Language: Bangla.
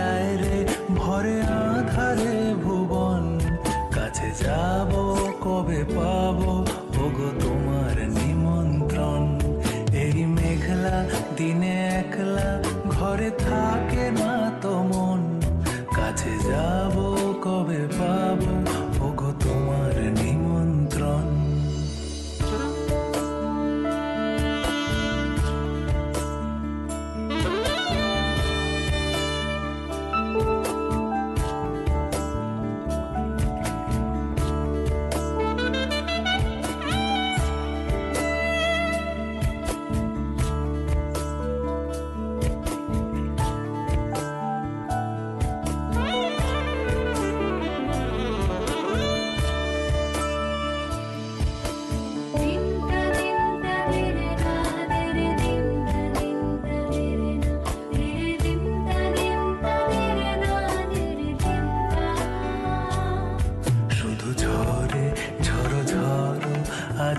যায় রে, ভরে আধারে ভুবন। কাছে যাব, কবে পাবো? ওগো তোমার নিমন্ত্রণ। এই মেঘলা দিনে একলা ঘরে থাকে না তো মন। কাছে যাব, কবে পাবো? ওগো তোমার নিমন্ত্রণ।